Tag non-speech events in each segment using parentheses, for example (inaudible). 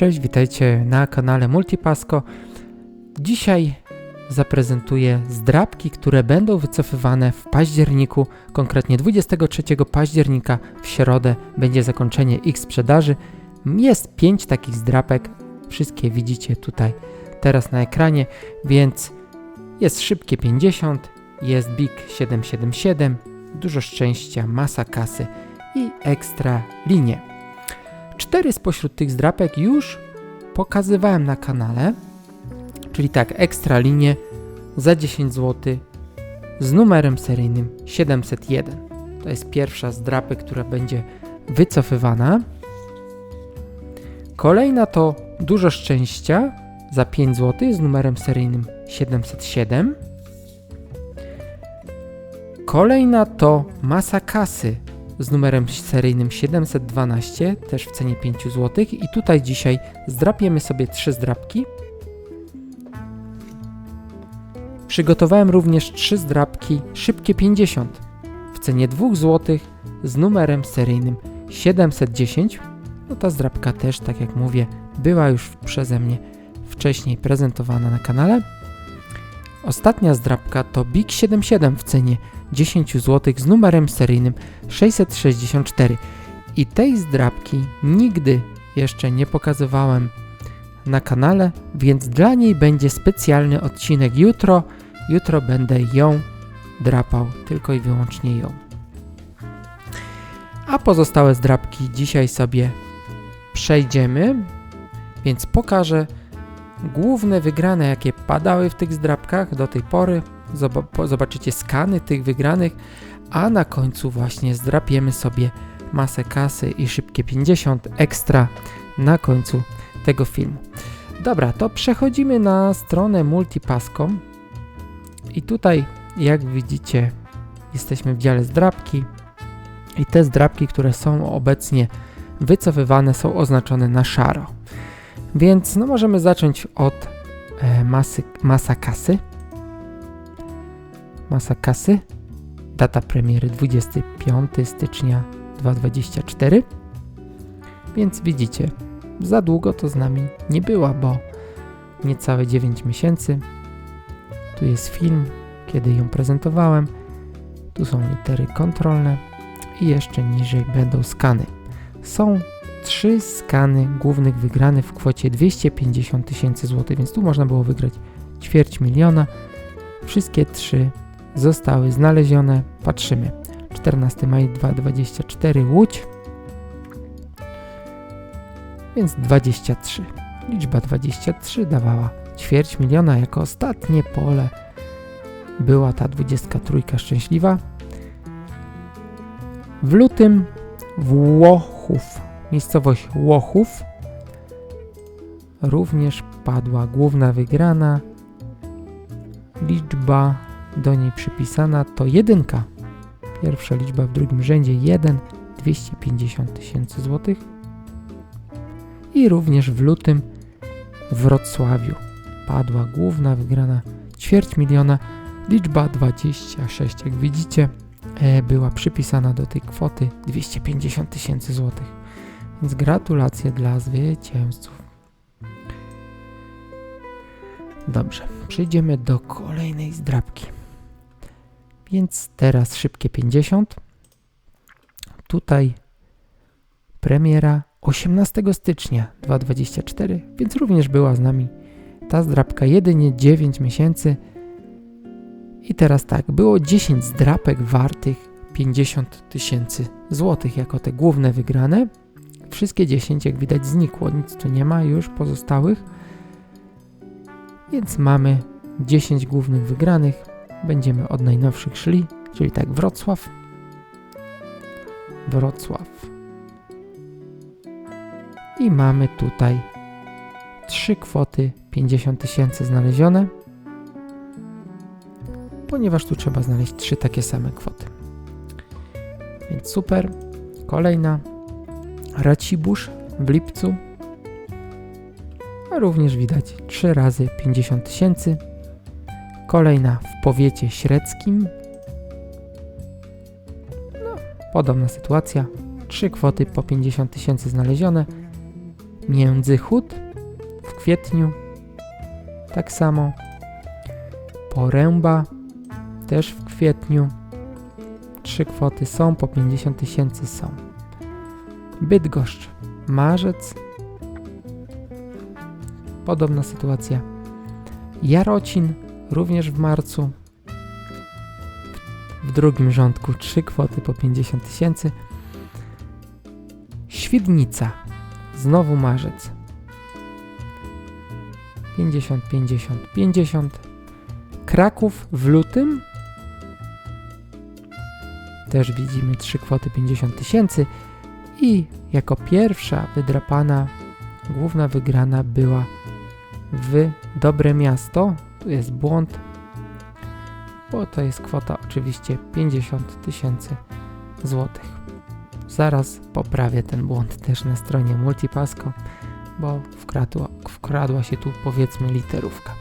Cześć, witajcie na kanale Multipasco. Dzisiaj zaprezentuję zdrabki, które będą wycofywane w październiku, konkretnie 23 października w środę będzie zakończenie ich sprzedaży. Jest 5 takich zdrapek, wszystkie widzicie tutaj teraz na ekranie, więc jest szybkie 50, jest Big 777, dużo szczęścia, masa kasy i ekstra linie. Cztery spośród tych zdrapek już pokazywałem na kanale, czyli tak, ekstra linie za 10 zł z numerem seryjnym 701. To jest pierwsza z drapek, która będzie wycofywana. Kolejna to dużo szczęścia za 5 zł z numerem seryjnym 707. Kolejna to masa kasy z numerem seryjnym 712, też w cenie 5 zł. I tutaj dzisiaj zdrapiemy sobie trzy zdrapki. Przygotowałem również trzy zdrapki szybkie 50 w cenie 2 zł z numerem seryjnym 710. No ta zdrapka też, tak jak mówię, była już przeze mnie wcześniej prezentowana na kanale. Ostatnia zdrapka to Big 77 w cenie 10 zł z numerem seryjnym 664. I tej zdrabki nigdy jeszcze nie pokazywałem na kanale, więc dla niej będzie specjalny odcinek jutro. Jutro będę ją drapał, tylko i wyłącznie ją. A pozostałe zdrabki dzisiaj sobie przejdziemy, więc pokażę główne wygrane, jakie padały w tych zdrabkach do tej pory. Zobaczycie skany tych wygranych, a na końcu właśnie zdrapiemy sobie masę kasy i szybkie 50 ekstra na końcu tego filmu. Dobra, to przechodzimy na stronę Multipascom i tutaj jak widzicie jesteśmy w dziale zdrabki i te zdrabki, które są obecnie wycofywane są oznaczone na szaro. Więc no możemy zacząć od e, masy, masa kasy. Masa kasy. Data premiery 25 stycznia 2024. Więc widzicie, za długo to z nami nie była, bo niecałe 9 miesięcy. Tu jest film, kiedy ją prezentowałem. Tu są litery kontrolne i jeszcze niżej będą skany. Są trzy skany głównych wygrane w kwocie 250 tysięcy złotych, więc tu można było wygrać ćwierć miliona. Wszystkie trzy zostały znalezione. Patrzymy. 14 maja 2024 Łódź. Więc 23. Liczba 23 dawała ćwierć miliona jako ostatnie pole. Była ta 23 szczęśliwa. W lutym Włochów Miejscowość Łochów również padła główna wygrana. Liczba do niej przypisana to jedynka. Pierwsza liczba w drugim rzędzie 1, 250 tysięcy złotych. I również w lutym w Wrocławiu padła główna wygrana ćwierć miliona. Liczba 26, jak widzicie, e, była przypisana do tej kwoty 250 tysięcy złotych. Więc gratulacje dla zwycięzców. Dobrze, przejdziemy do kolejnej zdrabki. Więc teraz szybkie 50. Tutaj premiera 18 stycznia 2024, więc również była z nami ta zdrabka jedynie 9 miesięcy. I teraz tak, było 10 zdrapek wartych 50 tysięcy złotych jako te główne wygrane. Wszystkie 10, jak widać, znikło, nic tu nie ma już pozostałych. Więc mamy 10 głównych wygranych. Będziemy od najnowszych szli, czyli tak Wrocław, Wrocław. I mamy tutaj trzy kwoty 50 tysięcy znalezione, ponieważ tu trzeba znaleźć trzy takie same kwoty. Więc super. Kolejna Racibórz w lipcu. A również widać 3 razy 50 tysięcy. Kolejna w powiecie średzkim. No, podobna sytuacja. Trzy kwoty po 50 tysięcy znalezione. Międzychód w kwietniu tak samo. Poręba też w kwietniu. Trzy kwoty są, po 50 tysięcy są. Bydgoszcz, marzec. Podobna sytuacja. Jarocin również w marcu. W drugim rządku trzy kwoty po 50 tysięcy. Świdnica, znowu marzec. 50, 50, 50. Kraków w lutym. Też widzimy trzy kwoty 50 tysięcy. I jako pierwsza wydrapana główna wygrana była w Dobre Miasto. Tu jest błąd, bo to jest kwota oczywiście 50 tysięcy złotych. Zaraz poprawię ten błąd też na stronie Multipasco, bo wkradła, wkradła się tu powiedzmy literówka.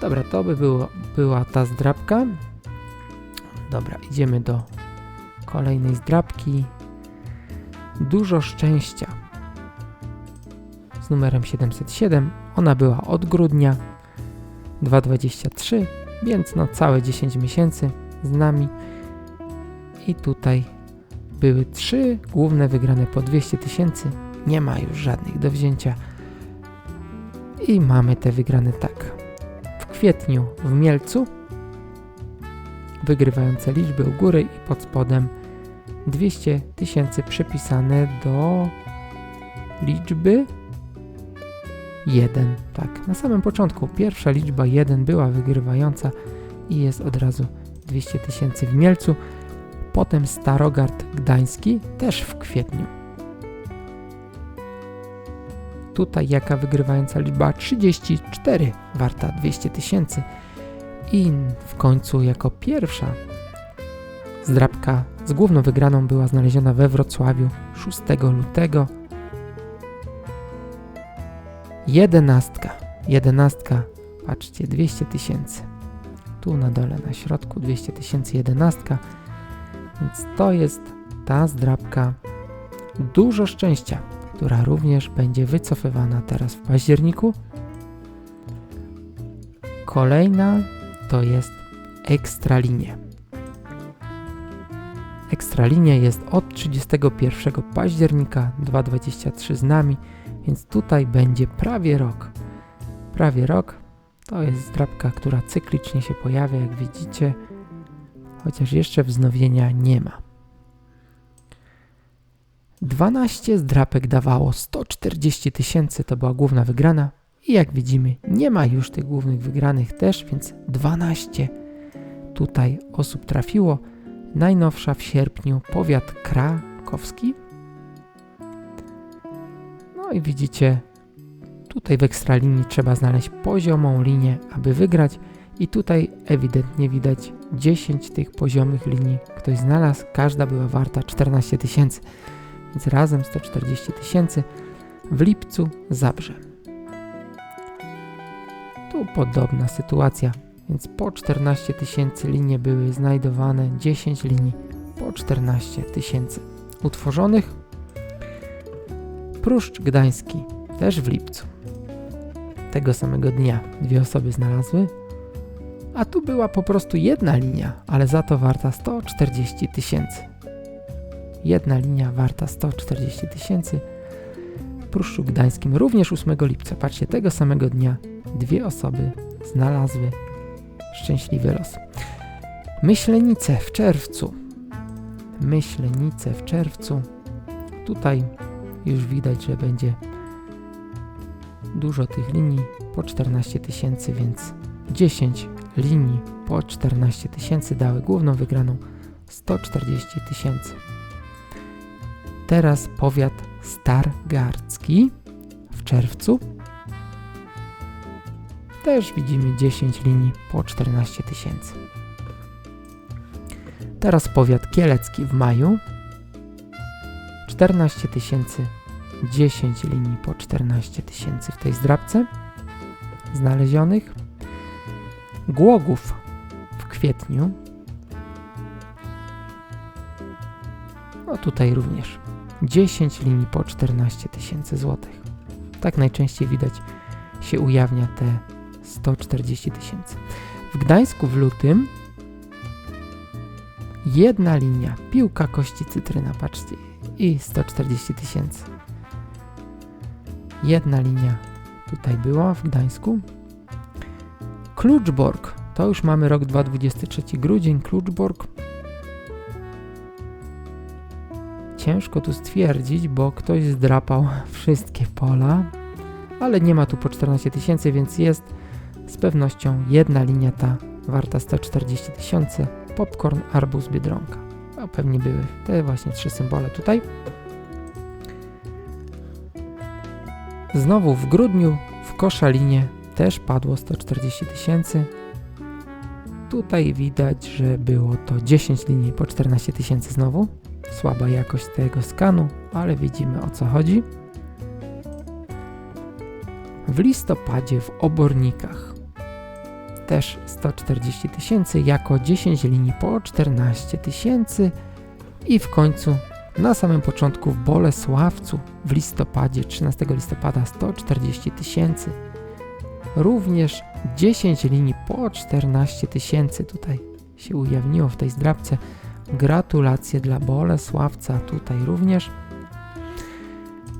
Dobra, to by było, była ta zdrabka. Dobra, idziemy do kolejnej zdrabki. Dużo szczęścia z numerem 707. Ona była od grudnia 2,23, więc no całe 10 miesięcy z nami. I tutaj były trzy główne wygrane po 200 tysięcy. Nie ma już żadnych do wzięcia. I mamy te wygrane tak. W kwietniu w Mielcu wygrywające liczby u góry i pod spodem 200 tysięcy przypisane do liczby 1. Tak, na samym początku pierwsza liczba 1 była wygrywająca i jest od razu 200 tysięcy w Mielcu. Potem Starogard Gdański też w kwietniu. Tutaj jaka wygrywająca liczba 34 warta 200 tysięcy. I w końcu jako pierwsza zdrabka z główną wygraną była znaleziona we Wrocławiu 6 lutego Jedenastka. Jedenastka. Patrzcie, 200 tysięcy. Tu na dole, na środku 200 tysięcy jedenastka. Więc to jest ta zdrabka dużo szczęścia, która również będzie wycofywana teraz w październiku. Kolejna to jest Ekstralinie. Ekstralinia jest od 31 października 2023 z nami więc tutaj będzie prawie rok. Prawie rok to jest zdrabka, która cyklicznie się pojawia, jak widzicie, chociaż jeszcze wznowienia nie ma. 12 zdrapek dawało 140 tysięcy, to była główna wygrana. I jak widzimy, nie ma już tych głównych wygranych też, więc 12 tutaj osób trafiło. Najnowsza w sierpniu powiat krakowski, no i widzicie, tutaj w ekstralinii trzeba znaleźć poziomą linię, aby wygrać. I tutaj ewidentnie widać 10 tych poziomych linii. Ktoś znalazł, każda była warta 14 tysięcy, więc razem 140 tysięcy w lipcu Zabrze. Tu podobna sytuacja, więc po 14 tysięcy linie były znajdowane, 10 linii po 14 tysięcy utworzonych Pruszcz Gdański, też w lipcu. Tego samego dnia dwie osoby znalazły, a tu była po prostu jedna linia, ale za to warta 140 tysięcy. Jedna linia warta 140 tysięcy. W Pruszczu Gdańskim również 8 lipca, patrzcie, tego samego dnia dwie osoby znalazły szczęśliwy los. Myślenice w czerwcu. Myślenice w czerwcu. Tutaj już widać, że będzie dużo tych linii po 14 tysięcy, więc 10 linii po 14 tysięcy dały główną wygraną 140 tysięcy. Teraz powiat stargardzki w czerwcu. Też widzimy 10 linii po 14 tysięcy. Teraz powiat kielecki w maju 14 tysięcy, 10 linii po 14 tysięcy w tej zdrabce znalezionych. Głogów w kwietniu. No tutaj również 10 linii po 14 tysięcy złotych. Tak najczęściej widać się ujawnia te 140 tysięcy. W Gdańsku w lutym jedna linia, piłka kości cytryna, patrzcie, i 140 tysięcy. Jedna linia tutaj była w Gdańsku. Kluczborg, to już mamy rok 2023, grudzień, Kluczborg. Ciężko tu stwierdzić, bo ktoś zdrapał (laughs) wszystkie pola, ale nie ma tu po 14 tysięcy, więc jest z pewnością jedna linia ta warta 140 tysięcy. Popcorn, arbuz, biedronka. A pewnie były te właśnie trzy symbole tutaj. Znowu w grudniu w Koszalinie też padło 140 tysięcy. Tutaj widać, że było to 10 linii po 14 tysięcy znowu. Słaba jakość tego skanu, ale widzimy o co chodzi. W listopadzie w obornikach też 140 tysięcy jako 10 linii po 14 tysięcy i w końcu na samym początku w Bolesławcu w listopadzie, 13 listopada 140 tysięcy. Również 10 linii po 14 tysięcy tutaj się ujawniło w tej zdrabce. Gratulacje dla Bolesławca tutaj również.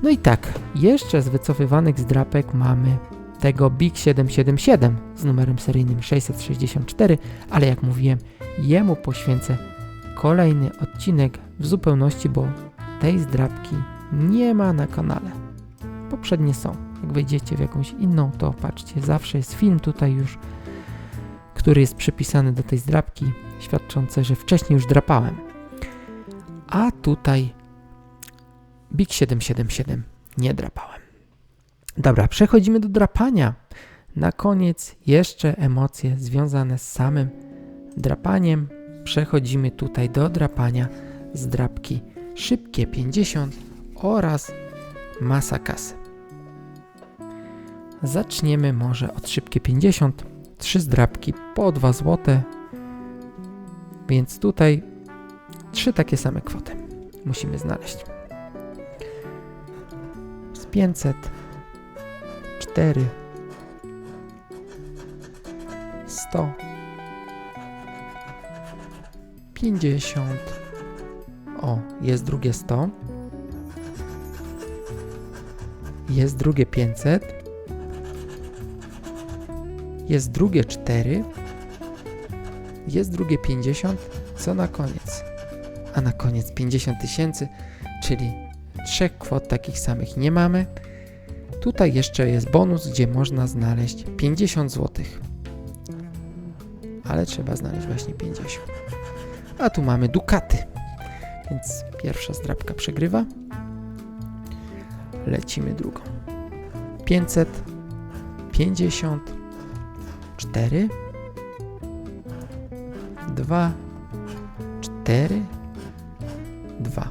No i tak, jeszcze z wycofywanych zdrapek mamy tego Big 777 z numerem seryjnym 664, ale jak mówiłem, jemu poświęcę kolejny odcinek w zupełności, bo tej zdrabki nie ma na kanale. Poprzednie są. Jak wejdziecie w jakąś inną, to patrzcie, zawsze jest film tutaj już, który jest przypisany do tej zdrabki, świadczące, że wcześniej już drapałem. A tutaj Big 777 nie drapałem. Dobra, przechodzimy do drapania. Na koniec jeszcze emocje związane z samym drapaniem. Przechodzimy tutaj do drapania z drapki szybkie 50 oraz masa kasy. Zaczniemy może od szybkie 50. Trzy zdrapki po 2 zł. Więc tutaj trzy takie same kwoty musimy znaleźć. Z 500 4 100 50 O, jest drugie 100 Jest drugie 500 Jest drugie 4 Jest drugie 50 Co na koniec? A na koniec 50 tysięcy, czyli trzech kwot takich samych nie mamy. Tutaj jeszcze jest bonus, gdzie można znaleźć 50 zł. Ale trzeba znaleźć właśnie 50. A tu mamy dukaty. Więc pierwsza zdrabka przegrywa. Lecimy drugą. 500, 50, 4, 2, 4, 2,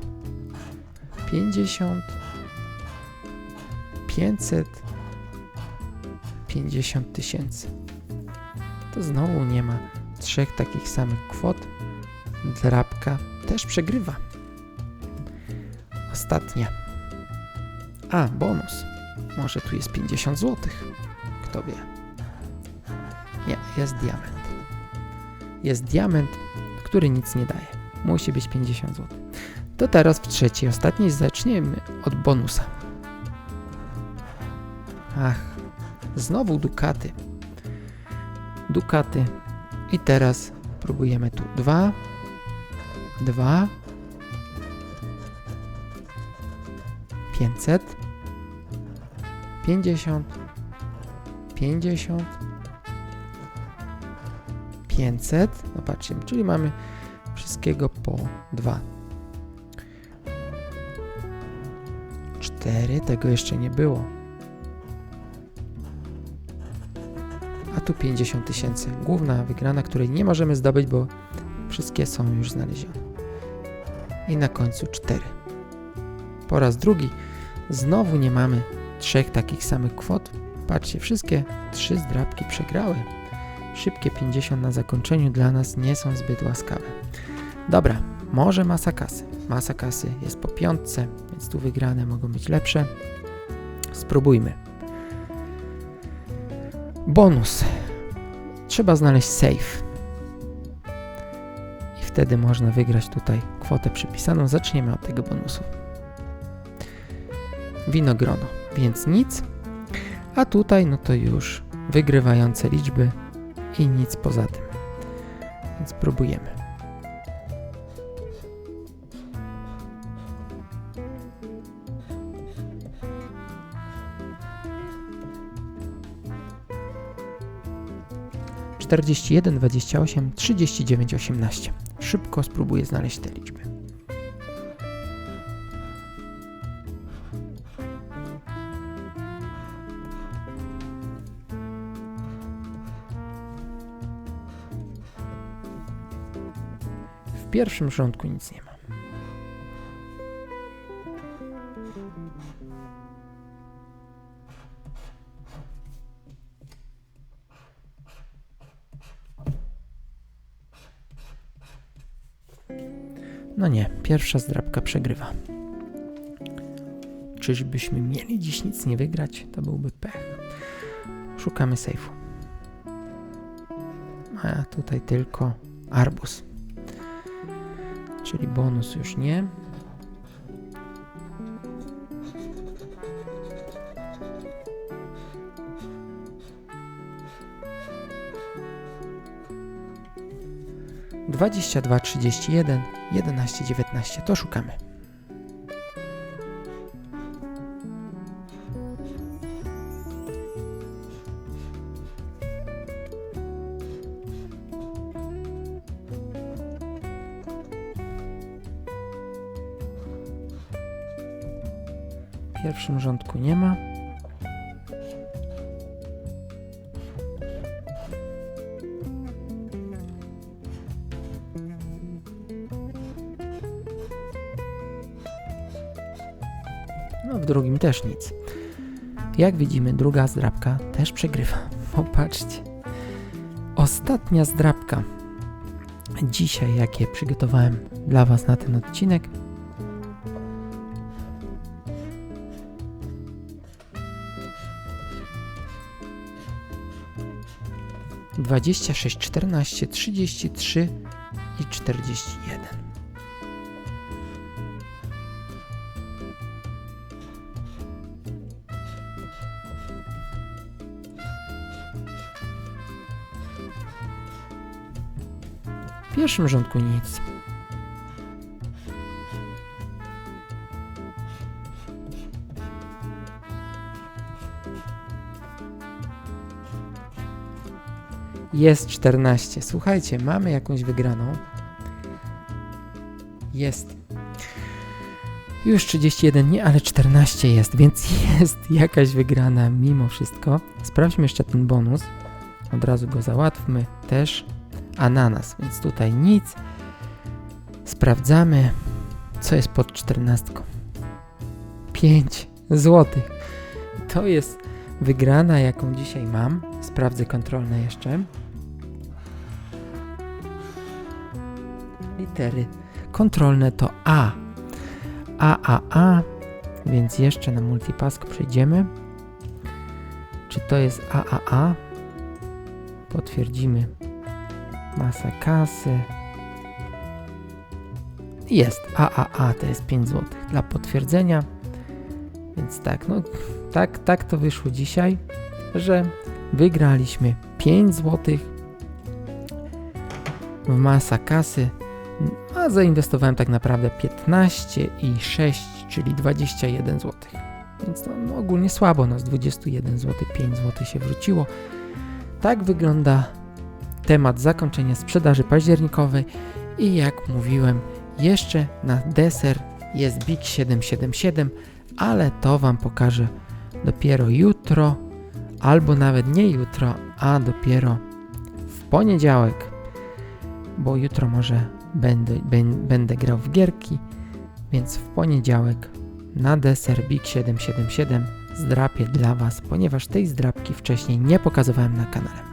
50, 550 tysięcy. To znowu nie ma trzech takich samych kwot. Drabka też przegrywa. Ostatnia. A, bonus. Może tu jest 50 zł. Kto wie? Nie, jest diament. Jest diament, który nic nie daje. Musi być 50 zł. To teraz w trzeciej, ostatniej zaczniemy od bonusa. Ach, znowu dukaty. Dukaty. I teraz próbujemy tu. Dwa. Dwa. Pięćset. Pięćdziesiąt. Pięćdziesiąt. Pięćset. No patrzcie, czyli mamy wszystkiego po dwa. Cztery. Tego jeszcze nie było. Tu 50 tysięcy. Główna wygrana, której nie możemy zdobyć, bo wszystkie są już znalezione. I na końcu 4. Po raz drugi znowu nie mamy trzech takich samych kwot. Patrzcie, wszystkie trzy zdrabki przegrały. Szybkie 50 na zakończeniu dla nas nie są zbyt łaskawe. Dobra, może masa kasy. Masa kasy jest po piątce, więc tu wygrane mogą być lepsze. Spróbujmy. Bonus. Trzeba znaleźć safe. I wtedy można wygrać tutaj kwotę przypisaną. Zaczniemy od tego bonusu. Winogrono, więc nic. A tutaj no to już wygrywające liczby i nic poza tym. Więc próbujemy. Czterdzieści jeden, dwadzieścia osiem, trzydzieści dziewięć, osiemnaście. Szybko spróbuję znaleźć te liczby. W pierwszym rządku nic nie ma. No nie, pierwsza zdrabka przegrywa. Czyżbyśmy mieli dziś nic nie wygrać? To byłby pech. Szukamy sejfu. A tutaj tylko arbus. Czyli bonus już nie. Dwadzieścia dwa, trzydzieści jeden, jedenaście, dziewiętnaście. To szukamy. W pierwszym rządku nie ma. Też nic. Jak widzimy, druga zdrabka też przegrywa. (laughs) Popatrzcie. Ostatnia zdrabka. Dzisiaj, jakie przygotowałem dla Was na ten odcinek, dwadzieścia sześć, czternaście, trzydzieści trzy i czterdzieści jeden. Pierwszym rządku nic. Jest 14. Słuchajcie, mamy jakąś wygraną. Jest. Już 31 nie, ale 14 jest, więc (laughs) jest jakaś wygrana mimo wszystko. Sprawdźmy jeszcze ten bonus. Od razu go załatwmy. Też ananas, więc tutaj nic. Sprawdzamy, co jest pod 14. 5 złotych. To jest wygrana, jaką dzisiaj mam. Sprawdzę kontrolne jeszcze. Litery kontrolne to A. A, A, A. Więc jeszcze na multipask przejdziemy. Czy to jest A, A, A? Potwierdzimy masa kasy. Jest AAA, to jest 5 zł dla potwierdzenia. Więc tak, no tak, tak to wyszło dzisiaj, że wygraliśmy 5 zł w masa kasy, a zainwestowałem tak naprawdę 15 i 6, czyli 21 zł. Więc no, no ogólnie słabo, no z 21 zł 5 zł się wróciło. Tak wygląda temat zakończenia sprzedaży październikowej i jak mówiłem, jeszcze na deser jest Big 777, ale to Wam pokażę dopiero jutro, albo nawet nie jutro, a dopiero w poniedziałek, bo jutro może będę, będę grał w gierki, więc w poniedziałek na deser Big 777 zdrapię dla Was, ponieważ tej zdrapki wcześniej nie pokazywałem na kanale.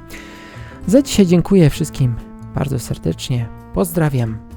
Za dzisiaj dziękuję wszystkim bardzo serdecznie. Pozdrawiam.